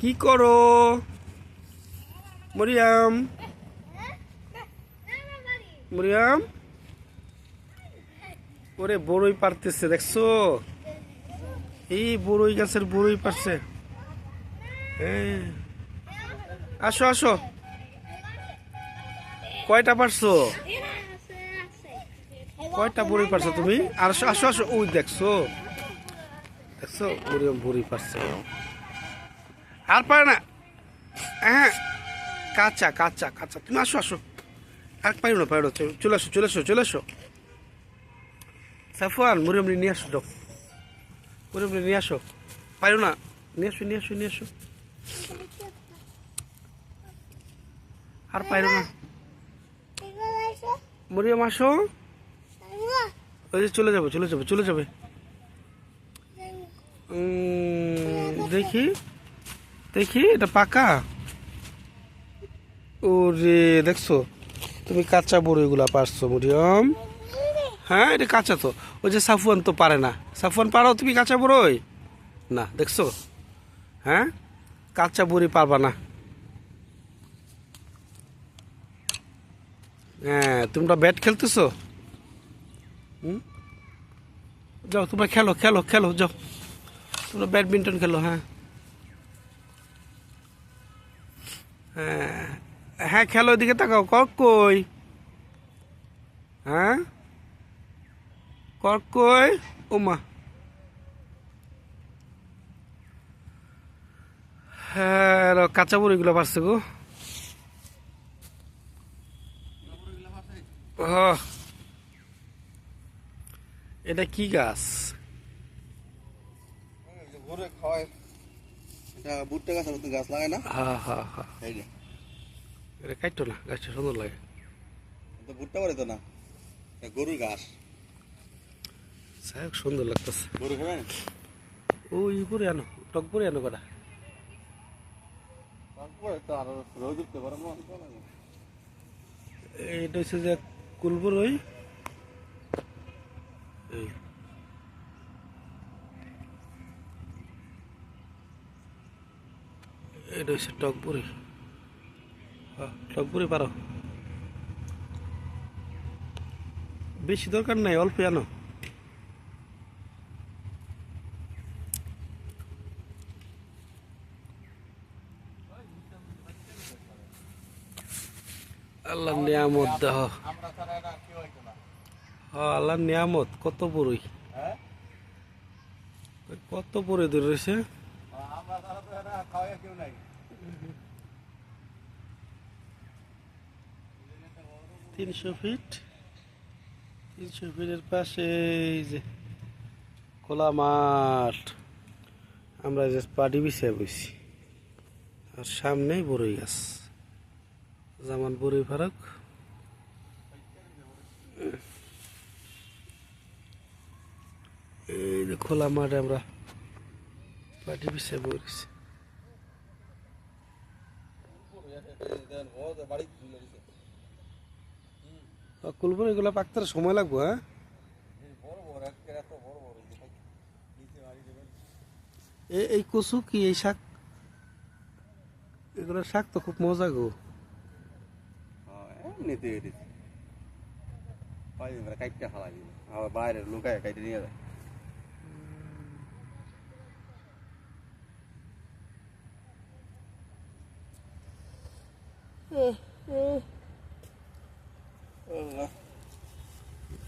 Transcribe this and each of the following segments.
কি করো? মরিয়াম। মরিয়াম? ওরে বড়ই পারতেছে, দেখছ? এই বড়ই গাছের বড়ই পারছে। আসো আসো। কয়টা পারছ? কয়টা বড়ি পারছ তুমি? আর আসো আসো আসো। ওই দেখছ। দেখছ, মরিয়াম বড়ি পারছে। আর পারে না হ্যাঁ কাঁচা কাঁচা কাঁচা। তুমি আসো আসো। আর পারো না পারো চলে- আসো, চলে আসো চলে আসো। সাফওয়ান মরিয়াম নিয়ে আসো দাও মরিয়াম নিয়ে আসো। পারো না, নিয়ে আসো নিয়ে আসো নিয়ে আসো। আর পারো না। মরিয়াম আসো। ওই যে চলে যাবে চলে যাবে চলে যাবে। দেখি। দেখি, এটা পাকা? ওরে, দেখছ? তুমি কাঁচা বড়ইগুলা পারছ, মরিয়ম। হ্যাঁ এটা কাঁচা তো। ওই যে সাফুয়ান তো পারে না। সাফুয়ান পারো তুমি কাঁচা বড়ই? না, দেখছ? হ্যাঁ? কাঁচা বড়ি পারবা না। হ্যাঁ তোমরা ব্যাট খেলতেছো? হুম? যাও, তোমরা খেলো খেলো খেলো, যাও। তোমরা ব্যাডমিন্টন খেলো হ্যাঁ। হ্যাঁ হ্যাঁ খেলো, এদিকে তাকাও। কক কই? হ্যাঁ? কক কই? ওমা হ্যাঁ কাঁচা বড়িগুলো পারছে গো। এটা কি গাছ? খাওয়ায় ভুট্টা গাছ তো গাছ লাগায় না? হা হা হা। এই যে। এটা কাটতো না গাছটা সুন্দর লাগে। তো ভুট্টা করে তো না? এটা গরুর ঘাস। হোক সুন্দর লাগতেছে। গরু খাবে? না ওই পরে আনো টক পরে আনো কটা। এইটা হচ্ছে যে কুলবুর ওই। এই। এটা হচ্ছে টকপুরি টকপুরি পারো বেশি দরকার নাই অল্প আনো আল্লাহ নিয়ামত দেহ। আল্লাহ নিয়ামত কত বড়ই কত বড়ই ধরে রয়েছে তিনশো ফিট। তিনশো ফিটের পাশে যে খোলা মাঠ। আমরা যে পাটি বিছিয়ে বসি আর সামনেই বড়ই গাছ। জামান বড়ই ফারাক। এই যে খোলা মাঠে আমরা পাটি বসি বাড়ি কুলপুর এগুলো পাকতে সময় লাগবে হ্যাঁ? বড় বড় একটা এত বড় বড় নিচে বাড়ি দেবেন এ- এই কচু কি এই শাক? এগুলো শাক তো খুব মজা গো। হ্যাঁ নিতে আবার বাইরে লুকায় কাইটে নিয়ে যায়।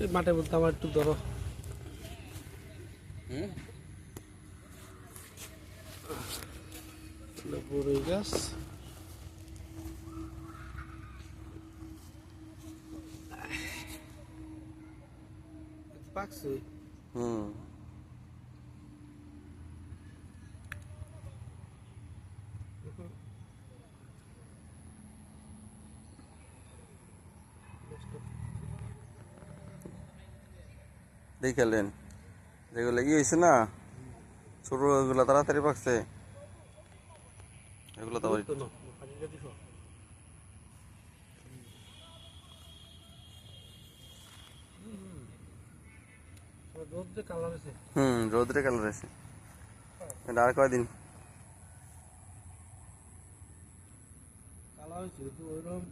এই মাঠের মধ্যে আমার একটু ধরো। হুম? বড়ই গাছ। পাকছে? হুম। দেখালেন যেগুলো ইয়ে হয়েছে না, ছোট ওগুলো তাড়াতাড়ি পাকছে এগুলো তো? হুম। কালার রোদ্রে কালার আছে এটা আর কয়দিন হয়েছে, তো ওইরকম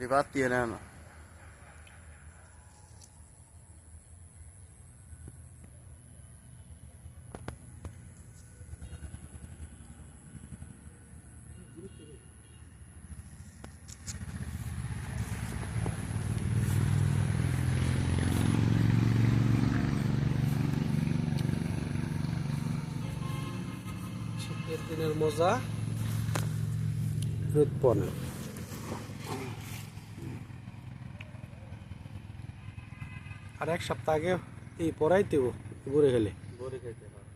খাওয়া কি মানে Ribatti na. শীতের দিনের মজা রোদ পনে আর এক সপ্তাহ আগে এই পরাই দেবো ঘুরে গেলে। ঘুরে খেতে হয়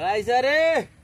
Vai, Zare!